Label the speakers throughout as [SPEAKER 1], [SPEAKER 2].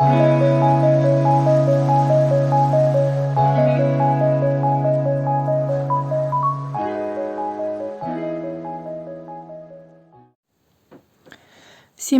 [SPEAKER 1] Всім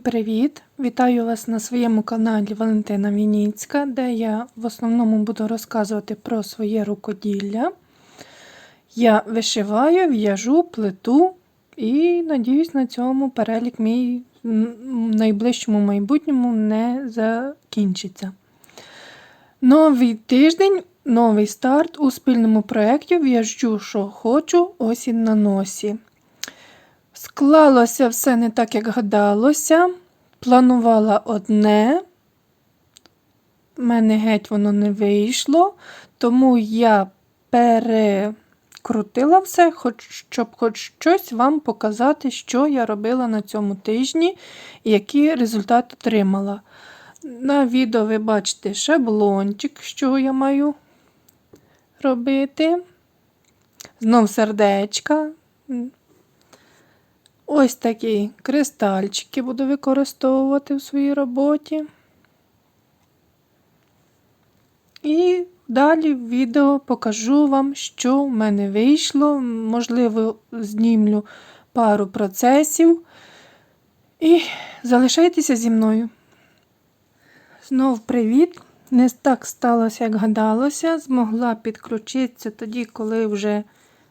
[SPEAKER 1] привіт! Вітаю вас на своєму каналі Валентина Вініцька, де я в основному буду розказувати про своє рукоділля. Я вишиваю, в'яжу, плету і, надіюсь, на цьому перелік мій найближчому майбутньому не закінчиться. Новий тиждень, новий старт у спільному проєкті В'яжу, що хочу, осінь на носі. Склалося все не так, як гадалося. Планувала одне, в мене геть воно не вийшло, тому я перекрутила все, хоч, щоб хоч щось вам показати, що я робила на цьому тижні і який результат отримала. На відео ви бачите шаблончик, що я маю робити. Знов сердечка. Ось такі кристальчики буду використовувати в своїй роботі. І далі в відео покажу вам, що в мене вийшло. Можливо, знімлю пару процесів. І залишайтеся зі мною. Знов привіт! Не так сталося, як гадалося. Змогла підключитися тоді, коли вже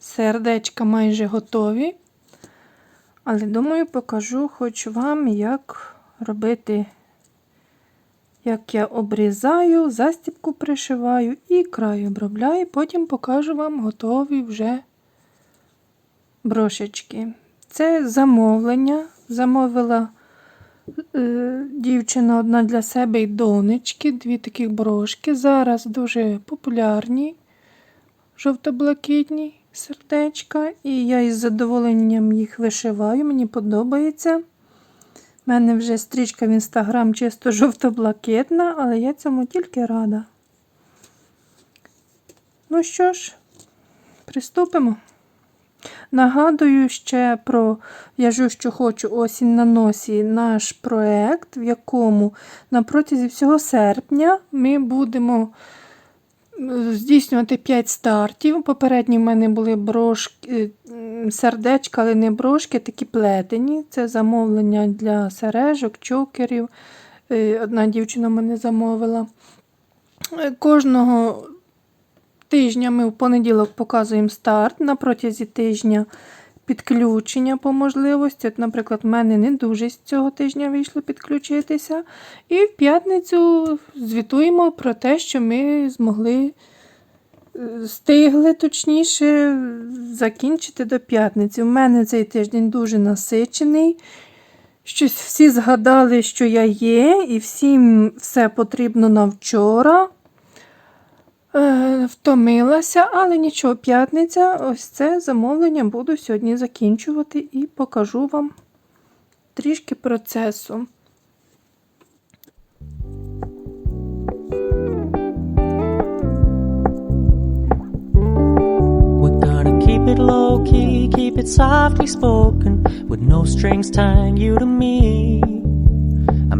[SPEAKER 1] сердечка майже готові. Але, думаю, покажу хоч вам, як робити, як я обрізаю, застібку пришиваю і край обробляю, потім покажу вам готові вже брошечки. Це замовлення. Замовила е, дівчина одна для себе і донечки, дві таких брошки. Зараз дуже популярні, жовто-блакитні сердечка, і я із задоволенням їх вишиваю, мені подобається. У мене вже стрічка в інстаграм чисто жовто-блакитна, але я цьому тільки рада. Ну що ж, приступимо. Нагадую ще про в'яжу, що хочу осінь на носі наш проєкт, в якому на протязі всього серпня ми будемо здійснювати 5 стартів. Попередні в мене були брошки, е, сердечка, але не брошки, такі плетені. Це замовлення для сережок, чокерів. Е, одна дівчина мене замовила. Е, кожного тижня ми в понеділок показуємо старт на протязі тижня підключення по можливості. От, Наприклад, в мене не дуже з цього тижня вийшло підключитися. І в п'ятницю звітуємо про те, що ми змогли е, стигли, точніше, закінчити до п'ятниці. У мене цей тиждень дуже насичений. Щось всі згадали, що я є, і всім все потрібно на вчора. Е, втомилася, але нічого, п'ятниця, ось це замовлення буду сьогодні закінчувати і покажу вам трішки процесу.
[SPEAKER 2] Keep it low key, keep it softly spoken, with no strings tying you to me.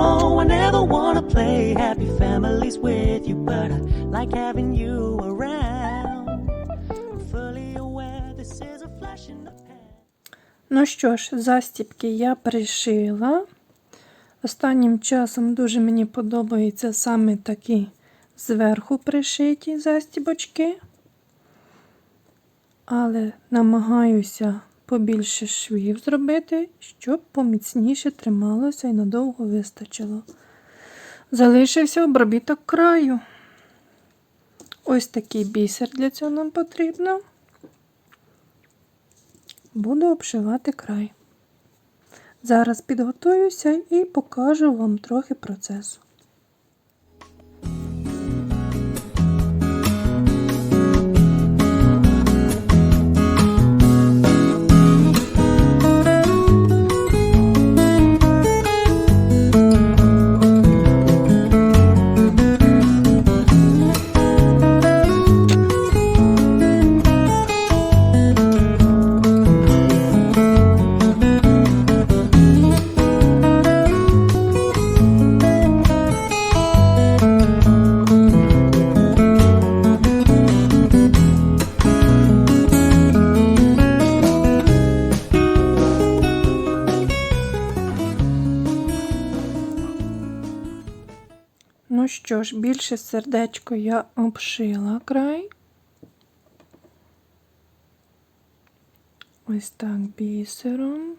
[SPEAKER 2] No, I never wanna play happy families with you, but I like having you around. I'm fully aware this is a flash in the pan.
[SPEAKER 1] Ну що ж, застібки я пришила. Останнім часом дуже мені подобаються саме такі зверху пришиті застібочки. Але намагаюся побільше швів зробити, щоб поміцніше трималося і надовго вистачило. Залишився обробіток краю. Ось такий бісер для цього нам потрібно. Буду обшивати край. Зараз підготуюся і покажу вам трохи процесу. Що ж, більше сердечко я обшила край. Ось так бісером.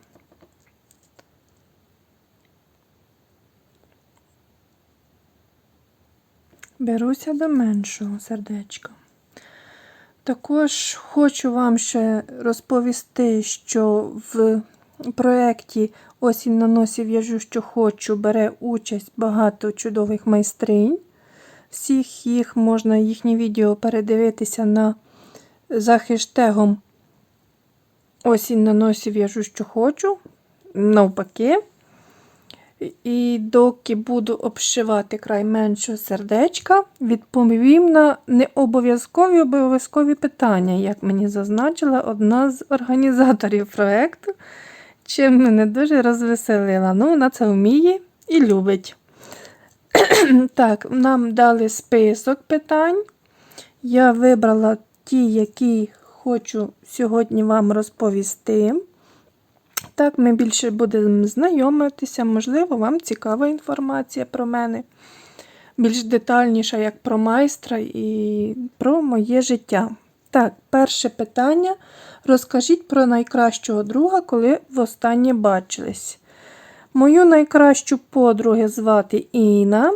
[SPEAKER 1] Беруся до меншого сердечка. Також хочу вам ще розповісти, що в проєкті Осінь на носі в'яжу, що хочу, бере участь багато чудових майстринь. Всіх їх можна їхні відео передивитися на за хештегом Осінь на носі в'яжу, що хочу. Навпаки. І доки буду обшивати край меншого сердечка, відповім на необов'язкові обов'язкові питання, як мені зазначила одна з організаторів проєкту, чим мене дуже розвеселила. Ну, вона це вміє і любить. так, нам дали список питань. Я вибрала ті, які хочу сьогодні вам розповісти. Так, ми більше будемо знайомитися, можливо, вам цікава інформація про мене. Більш детальніша, як про майстра і про моє життя. Так, перше питання. Розкажіть про найкращого друга, коли востаннє бачились. Мою найкращу подругу звати Інна.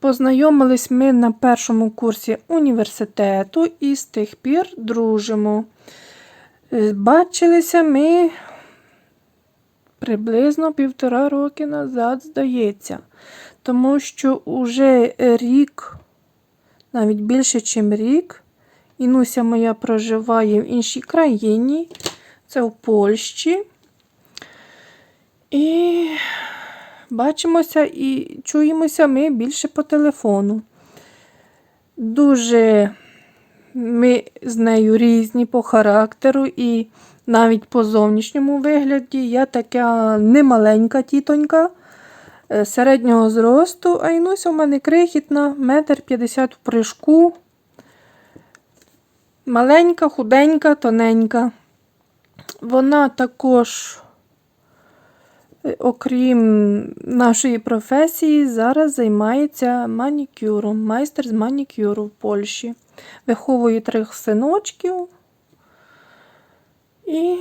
[SPEAKER 1] Познайомились ми на першому курсі університету і з тих пір дружимо. Е, Бачилися ми приблизно півтора роки назад, здається, тому що уже рік, навіть більше, ніж рік, Інуся моя проживає в іншій країні, це в Польщі. І бачимося і чуємося ми більше по телефону. Дуже ми з нею різні по характеру і навіть по зовнішньому вигляді. Я така немаленька тітонька е, середнього зросту, а Інуся у мене крихітна, метр п'ятдесят в прыжку. Маленька, худенька, тоненька. Вона також, окрім нашої професії, зараз займається манікюром, майстер з манікюру в Польщі. Виховує трьох синочків. І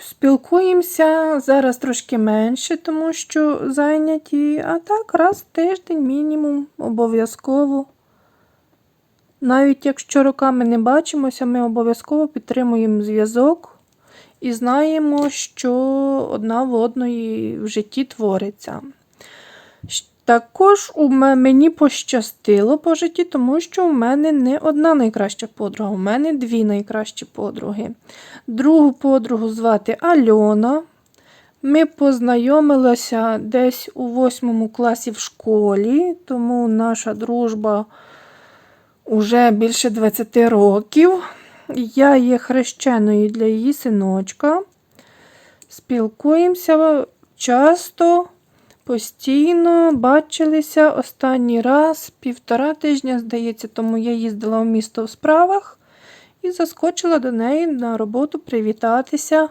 [SPEAKER 1] спілкуємося зараз трошки менше, тому що зайняті, а так раз в тиждень мінімум, обов'язково. Навіть якщо роками не бачимося, ми обов'язково підтримуємо зв'язок і знаємо, що одна в одної в житті твориться. Також у мені пощастило по житті, тому що у мене не одна найкраща подруга, у мене дві найкращі подруги. Другу подругу звати Альона. Ми познайомилися десь у восьмому класі в школі, тому наша дружба уже більше 20 років. Я є хрещеною для її синочка. Спілкуємося часто, постійно бачилися останній раз півтора тижня, здається, тому я їздила в місто в справах і заскочила до неї на роботу привітатися.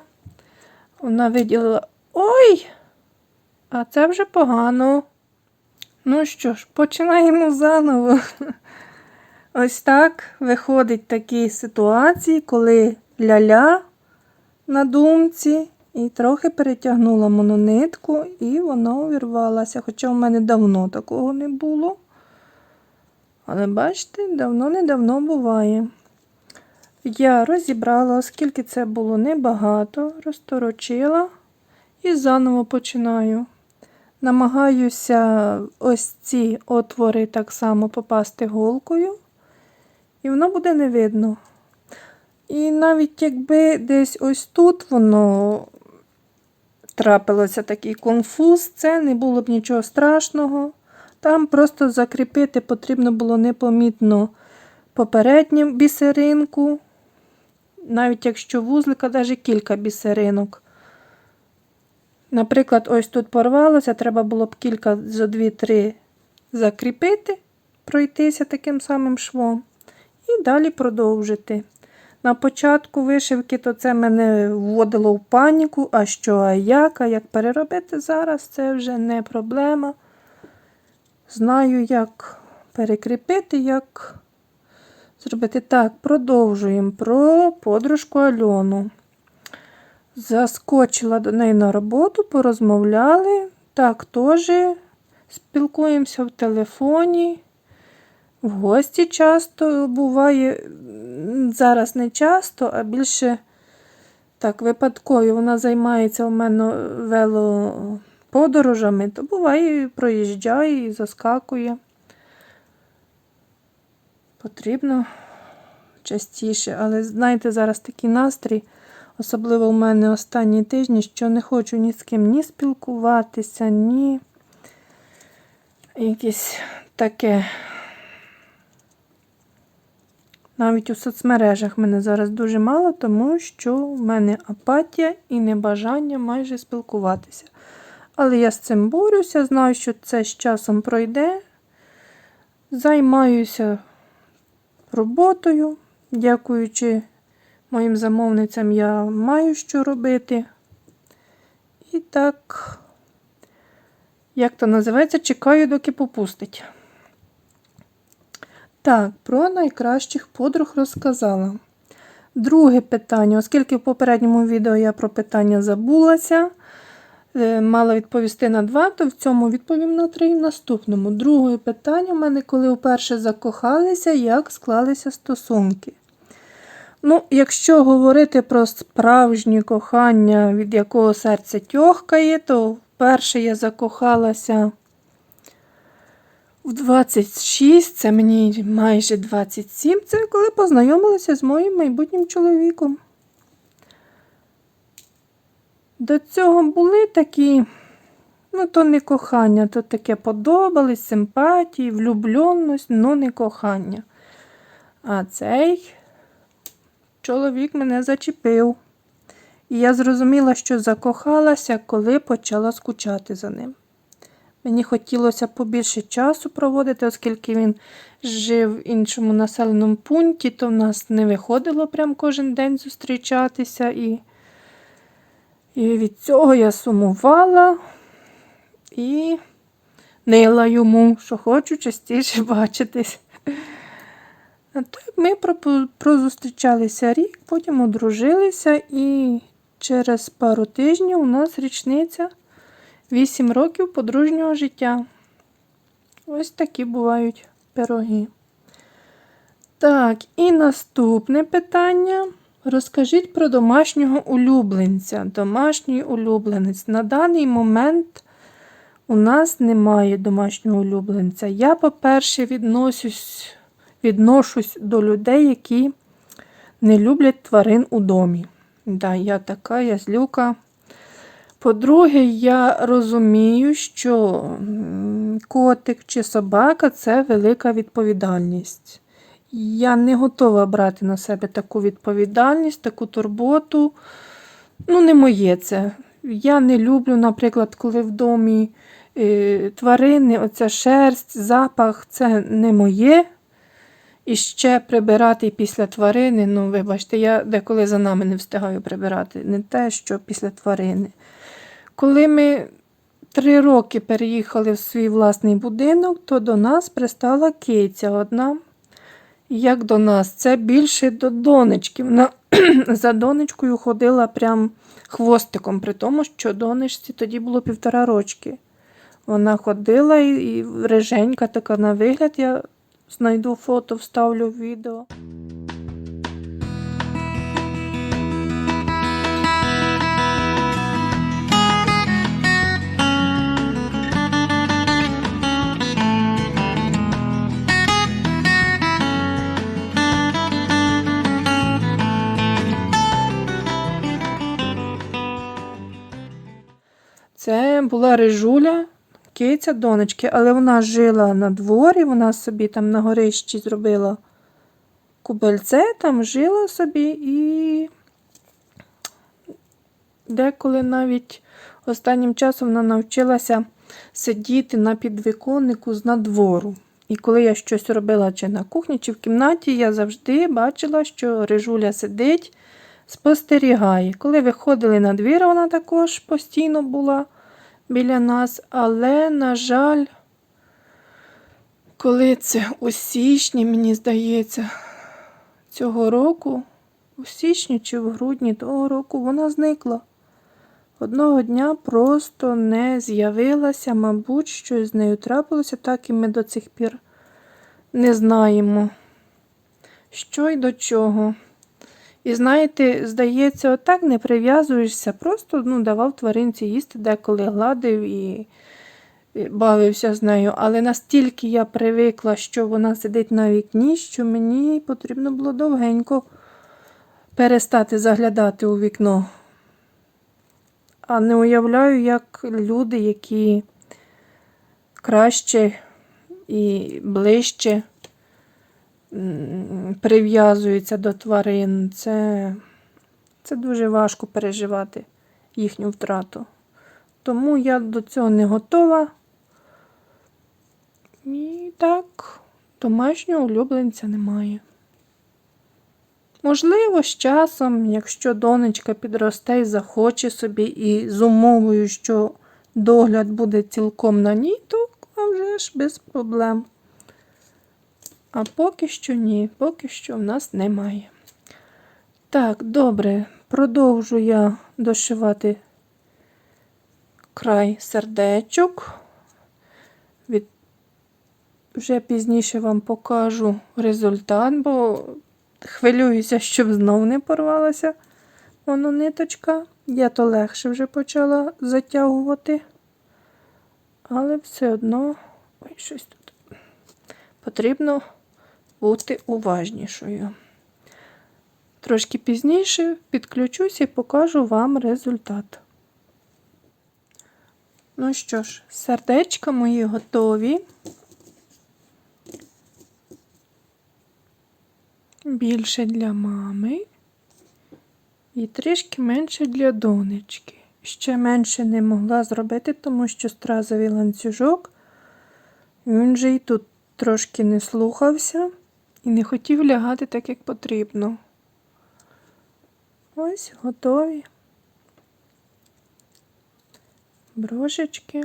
[SPEAKER 1] Вона виділила Ой! А це вже погано. Ну що ж, починаємо заново. Ось так виходить такі ситуації, коли ля-ля на думці і трохи перетягнула мононитку, і вона увірвалася. Хоча в мене давно такого не було. Але бачите, давно-недавно буває. Я розібрала, оскільки це було небагато, розторочила і заново починаю. Намагаюся ось ці отвори так само попасти голкою, і воно буде не видно. І навіть якби десь ось тут воно трапилося такий конфуз, це не було б нічого страшного. Там просто закріпити потрібно було непомітно попередню бісеринку, навіть якщо вузлика, навіть кілька бісеринок. Наприклад, ось тут порвалося, треба було б кілька зо дві-три закріпити, пройтися таким самим швом і далі продовжити. На початку вишивки то це мене вводило в паніку, а що, а як, а як переробити зараз, це вже не проблема. Знаю, як перекріпити, як зробити. Так, продовжуємо про подружку Альону. Заскочила до неї на роботу, порозмовляли. Так, теж спілкуємося в телефоні. В гості часто буває, зараз не часто, а більше так, випадково вона займається у мене велоподорожами, то буває, проїжджає і заскакує. Потрібно частіше, але знаєте, зараз такий настрій. Особливо в мене останні тижні, що не хочу ні з ким ні спілкуватися, ні якесь таке. Навіть у соцмережах мене зараз дуже мало, тому що в мене апатія і небажання майже спілкуватися. Але я з цим борюся, знаю, що це з часом пройде. Займаюся роботою, дякуючи моїм замовницям я маю що робити. І так, як то називається, чекаю, доки попустить. Так, про найкращих подруг розказала. Друге питання, оскільки в попередньому відео я про питання забулася, е, мала відповісти на два, то в цьому відповім на три і в наступному. Друге питання у мене, коли вперше закохалися, як склалися стосунки. Ну, якщо говорити про справжнє кохання, від якого серце тьохкає, то вперше я закохалася в 26, це мені майже 27, це коли познайомилася з моїм майбутнім чоловіком. До цього були такі, ну, то не кохання, то таке подобались, симпатії, влюбленість, ну не кохання. А цей чоловік мене зачепив. І я зрозуміла, що закохалася, коли почала скучати за ним. Мені хотілося побільше часу проводити, оскільки він жив в іншому населеному пункті, то в нас не виходило прям кожен день зустрічатися. І, і від цього я сумувала і нила йому, що хочу частіше бачитись. Ми прозустрічалися рік, потім одружилися, і через пару тижнів у нас річниця 8 років подружнього життя. Ось такі бувають пироги. Так, і наступне питання. Розкажіть про домашнього улюбленця. Домашній улюбленець. На даний момент у нас немає домашнього улюбленця. Я, по-перше, відношусь, відношусь до людей, які не люблять тварин у домі. Да, я така, я злюка. По-друге, я розумію, що котик чи собака це велика відповідальність. Я не готова брати на себе таку відповідальність, таку турботу. Ну, не моє це. Я не люблю, наприклад, коли в домі е, тварини, оця шерсть, запах це не моє. І ще прибирати після тварини, ну, вибачте, я деколи за нами не встигаю прибирати. Не те, що після тварини. Коли ми три роки переїхали в свій власний будинок, то до нас пристала киця одна. Як до нас, це більше до донечки. Вона за донечкою ходила прям хвостиком, при тому, що донечці тоді було півтора рочки. Вона ходила і, реженька така на вигляд. Я знайду фото, вставлю відео. Була рижуля, киця донечки, але вона жила на дворі, вона собі там на горищі зробила кубельце, там жила собі і деколи навіть останнім часом вона навчилася сидіти на підвіконнику з надвору. І коли я щось робила чи на кухні, чи в кімнаті, я завжди бачила, що рижуля сидить, спостерігає. Коли виходили на двір, вона також постійно була біля нас, але, на жаль, коли це у січні, мені здається, цього року, у січні чи в грудні того року вона зникла. Одного дня просто не з'явилася, мабуть, щось з нею трапилося, так і ми до цих пір не знаємо, що й до чого. І знаєте, здається, отак не прив'язуєшся, просто ну, давав тваринці їсти, деколи гладив і бавився з нею. Але настільки я привикла, що вона сидить на вікні, що мені потрібно було довгенько перестати заглядати у вікно. А не уявляю, як люди, які краще і ближче прив'язуються до тварин. Це, це дуже важко переживати їхню втрату. Тому я до цього не готова. І так, домашнього улюбленця немає. Можливо, з часом, якщо донечка підросте і захоче собі, і з умовою, що догляд буде цілком на ній, то вже ж без проблем. А поки що ні, поки що в нас немає. Так, добре, продовжу я дошивати край сердечок. Від... Вже пізніше вам покажу результат, бо хвилююся, щоб знов не порвалася воно ниточка. Я то легше вже почала затягувати, але все одно ой, щось тут потрібно бути уважнішою. Трошки пізніше підключусь і покажу вам результат. Ну що ж, сердечка мої готові. Більше для мами і трішки менше для донечки. Ще менше не могла зробити, тому що стразовий ланцюжок, він же і тут трошки не слухався і не хотів лягати так, як потрібно. Ось готові. Брошечки.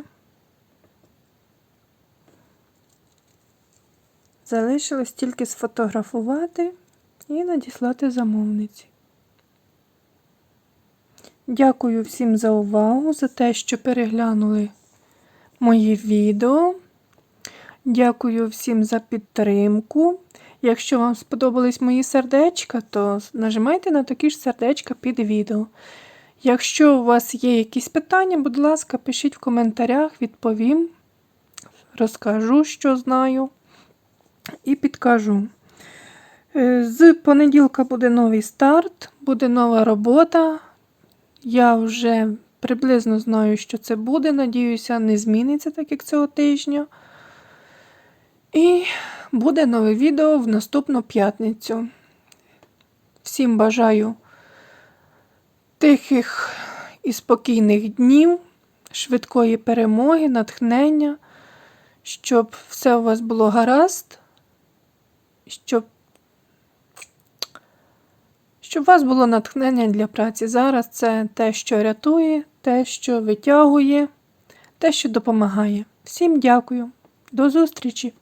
[SPEAKER 1] Залишилось тільки сфотографувати і надіслати замовниці. Дякую всім за увагу, за те, що переглянули мої відео. Дякую всім за підтримку. Якщо вам сподобались мої сердечка, то нажимайте на такі ж сердечка під відео. Якщо у вас є якісь питання, будь ласка, пишіть в коментарях, відповім, розкажу, що знаю, і підкажу. Е, З понеділка буде новий старт, буде нова робота. Я вже приблизно знаю, що це буде. Надіюся, не зміниться так, як цього тижня. І буде нове відео в наступну п'ятницю. Всім бажаю тихих і спокійних днів, швидкої перемоги, натхнення, щоб все у вас було гаразд, щоб, щоб у вас було натхнення для праці. Зараз це те, що рятує, те, що витягує, те, що допомагає. Всім дякую. До зустрічі!